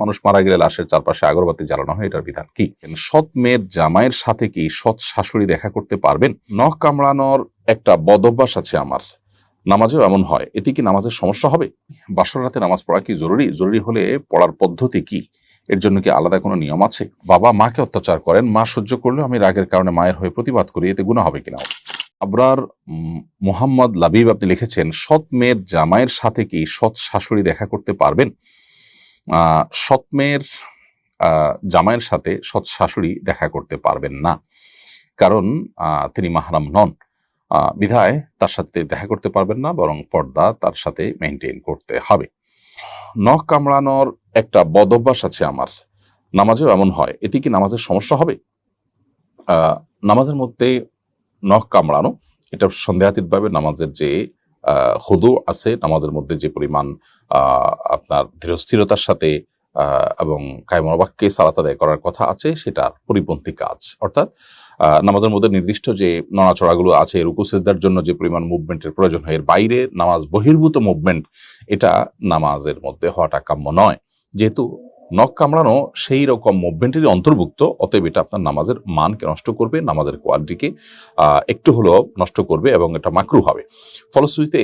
মানুষ মারা গেলে লাশের চারপাশে আগরবাতি জ্বালানো হয়, এটার বিধান কি? সৎ মেয়ের জামাইয়ের সাথে কি সৎ শাশুড়ি দেখা করতে পারবেন? নখ কামড়ানোর একটা বদভ্যাস আছে আমার। নামাজেও এমন হয়। এটি কি নামাজের সমস্যা হবে? বাসর রাতে নামাজ পড়া কি জরুরি? জরুরি হলে পড়ার পদ্ধতি কি? এর জন্য কি আলাদা কোনো নিয়ম আছে? বাবা মাকে অত্যাচার করেন, মা সহ্য করলেও আমি রাগের কারণে মায়ের হয়ে প্রতিবাদ করি, এতে গুণা হবে কিনা? আবরার মোহাম্মদ লাবিব আপনি লিখেছেন, সৎ মেয়ের জামাইয়ের সাথে কি সৎ শাশুড়ি দেখা করতে পারবেন? আহ, সৎ আহ, জামাইয়ের সাথে সৎ শাশুড়ি দেখা করতে পারবেন না। কারণ তিনি মাহারাম নন। বিধায় তার সাথে দেখা করতে পারবেন না বরং পর্দা তার সাথে মেনটেন করতে হবে। নখ কামড়ানোর একটা বদভ্যাস আছে আমার। নামাজেও এমন হয়। এটি কি নামাজের সমস্যা হবে? নামাজের মধ্যে নখ কামড়ানো এটা সন্দেহাতীতভাবে নামাজের যে হুদু আছে নামাজের মধ্যে যে পরিমাণ আপনার ধীরস্থিরতার সাথে এবং কায়মনোবাক্যে সালাত আদায় করার কথা আছে, সেটার পরিপন্থী কাজ। অর্থাৎ নামাজের মধ্যে নির্দিষ্ট যে নড়াচড়াগুলো আছে, রুকু, সেজদার জন্য যে পরিমাণ মুভমেন্টের প্রয়োজন হয়, এর বাইরে নামাজ বহির্ভূত মুভমেন্ট এটা নামাজের মধ্যে হওয়াটা কাম্য নয়। যেহেতু নখ কামড়ানো সেই রকম মুভমেন্টেরই অন্তর্ভুক্ত, অতএব এটা আপনার নামাজের মানকে নষ্ট করবে, নামাজের কোয়ালিটিকে একটু হলেও নষ্ট করবে এবং এটা মাকরু হবে। ফলশ্রুতিতে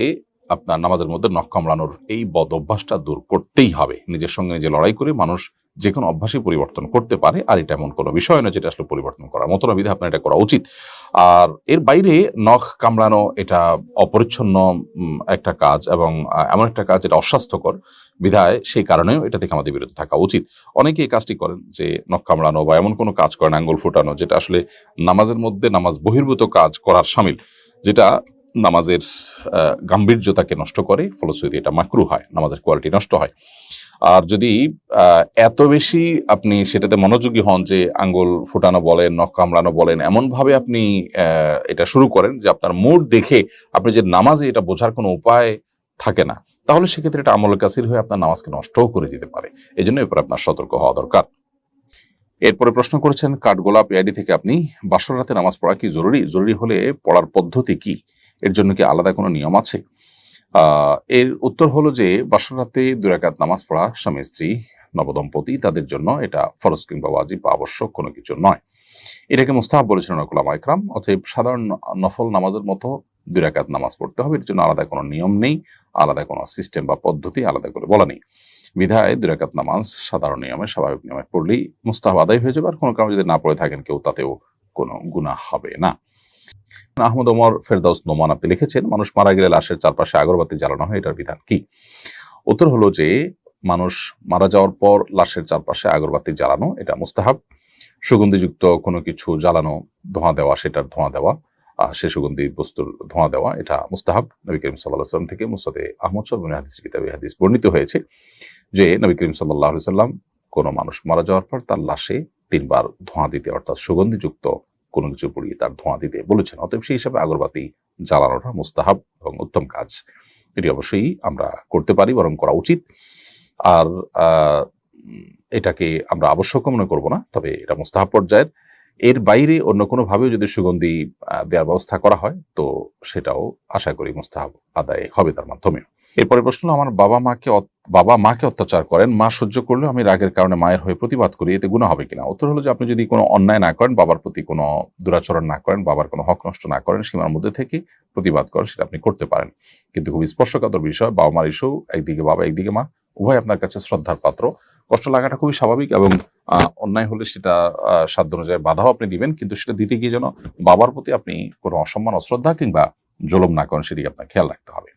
আপনার নামাজের মধ্যে নখ কামড়ানোর এই বদ অভ্যাসটা দূর করতেই হবে। নিজের সঙ্গে নিজে লড়াই করে মানুষ যে কোনো অভ্যাসই পরিবর্তন করতে পারে, আর এটা এমন কোনো বিষয় নয় যেটা আসলে পরিবর্তন করার মতো না বিধে আপনার এটা করা উচিত। আর এর বাইরে নখ কামড়ানো এটা অপরিচ্ছন্ন একটা কাজ এবং এমন একটা কাজ যেটা অস্বাস্থ্যকর বিধায় সেই কারণেও এটা থেকে আমাদের বিরত থাকা উচিত। অনেকে এই কাজটি করেন যে নখ কামড়ানো বা এমন কোনো কাজ করেন, আঙ্গুল ফুটানো, যেটা আসলে নামাজের মধ্যে নামাজ বহির্ভূত কাজ করার সামিল, যেটা নামাজের গাম্ভীর্যতাকে নষ্ট করে ফলশ্রুতি এটা মাকরু হয়, নামাজের কোয়ালিটি নষ্ট হয়। আর যদি এত বেশি আপনি সেটাতে মনোযোগী হন যে আঙ্গুল ফুটানো বলেন, নখ কামড়ানো বলেন, এমনভাবে আপনি এটা শুরু করেন যে আপনার মুড দেখে আপনি যে নামাজে এটা বোঝার কোনো উপায় থাকে না, তাহলে সেক্ষেত্রে এটা আমল কাসির হয়ে আপনার নামাজকে নষ্টও করে দিতে পারে। এই জন্য এরপর আপনার সতর্ক হওয়া দরকার। এরপরে প্রশ্ন করেছেন, কাঠগোলাপ এআইডি থেকে আপনি বাসর রাতে নামাজ পড়া কি জরুরি? জরুরি হলে পড়ার পদ্ধতি কি? এর জন্য কি আলাদা কোনো নিয়ম আছে? এর উত্তর হলো যে বাসর রাতে দুরাকাত নামাজ পড়া স্বামী, স্ত্রী, নবদম্পতি তাদের জন্য এটা ফরজ কিংবা ওয়াজিব বা আবশ্যক কোনো কিছু নয়। এটাকে মুস্তাহাব বলেছিলেন নকুলাম ইকরাম, অতএব সাধারণ নফল নামাজের মতো দুরাকাত নামাজ পড়তে হবে। এর জন্য আলাদা কোনো নিয়ম নেই, আলাদা কোনো সিস্টেম বা পদ্ধতি আলাদা করে বলা নেই। বিধায় দুরাকাত নামাজ সাধারণ নিয়মে, স্বাভাবিক নিয়মে পড়লেই মুস্তাহাব আদায় হয়ে যাবে। আর কোনো কারণে যদি না পড়ে থাকেন কেউ, তাতেও কোনো গুনাহ হবে না। আহমদ ওমর ফেরদাউস নোমান আপনি লিখেছেন, মানুষ মারা গেলে লাশের চারপাশে আগরবাতি জ্বালানো হয়, এটার বিধান কি? উত্তর হলো যে, মানুষ মারা যাওয়ার পর লাশের চারপাশে আগরবাতি জ্বালানো, এটা মুস্তাহাব। সুগন্ধিযুক্ত কোনো কিছু জ্বালানো, ধোঁয়া দেওয়া, সেটার ধোঁয়া দেওয়া সে সুগন্ধি বস্তুর ধোঁয়া দেওয়া, এটা মুস্তাহাব। নবী করিম সাল্লাহ সাল্লাম থেকে মুসাদে আহমদ সাহেব হাদিস কিতাবে হাদিস বর্ণিত হয়েছে যে, নবী করিম সাল্লাহ সাল্লাম কোনো মানুষ মারা যাওয়ার পর তার লাশে তিনবার ধোঁয়া দিতে, অর্থাৎ সুগন্ধিযুক্ত কোনো কিছু পুড়িয়ে তার ধোঁয়া দিতে বলেছেন। অতএব সেই হিসাবে আগরবাতি জ্বালানোটা মুস্তাহাব এবং উত্তম কাজ। এটি অবশ্যই আমরা করতে পারি, বরং করা উচিত। আর এটাকে আমরা আবশ্যক মনে করব না, তবে এটা মুস্তাহাব পর্যায়ের। এর বাইরে অন্য কোনোভাবেও যদি সুগন্ধি দেওয়ার ব্যবস্থা করা হয়, তো সেটাও আশা করি মুস্তাহাব আদায় হবে তার মাধ্যমে এরপরে প্রশ্ন, আমার বাবা মাকে বাবা মাকে অত্যাচার করেন, মা সহ্য করলেও আমি রাগের কারণে মায়ের হয়ে প্রতিবাদ করি, এতে গুণা হবে কিনা? উত্তর হলো যে, আপনি যদি কোনো অন্যায় না করেন, বাবার প্রতি কোনো দুরাচরণ না করেন, বাবার কোনো হক নষ্ট না করেন, সীমার মধ্যে থেকে প্রতিবাদ করেন, সেটা আপনি করতে পারেন। কিন্তু খুব স্পর্শকাতর বিষয় বাবা মার ইস্যু একদিকে বাবা, একদিকে মা, উভয় আপনার কাছে শ্রদ্ধার পাত্র। কষ্ট লাগাটা খুবই স্বাভাবিক এবং অন্যায় হলে সেটা সাধ্য অনুযায়ী বাধাও আপনি দিবেন, কিন্তু সেটা দিতে গিয়ে যেন বাবার প্রতি আপনি কোনো অসম্মান, অশ্রদ্ধা কিংবা জলম না করেন, সেদিকে আপনার খেয়াল রাখতে হবে।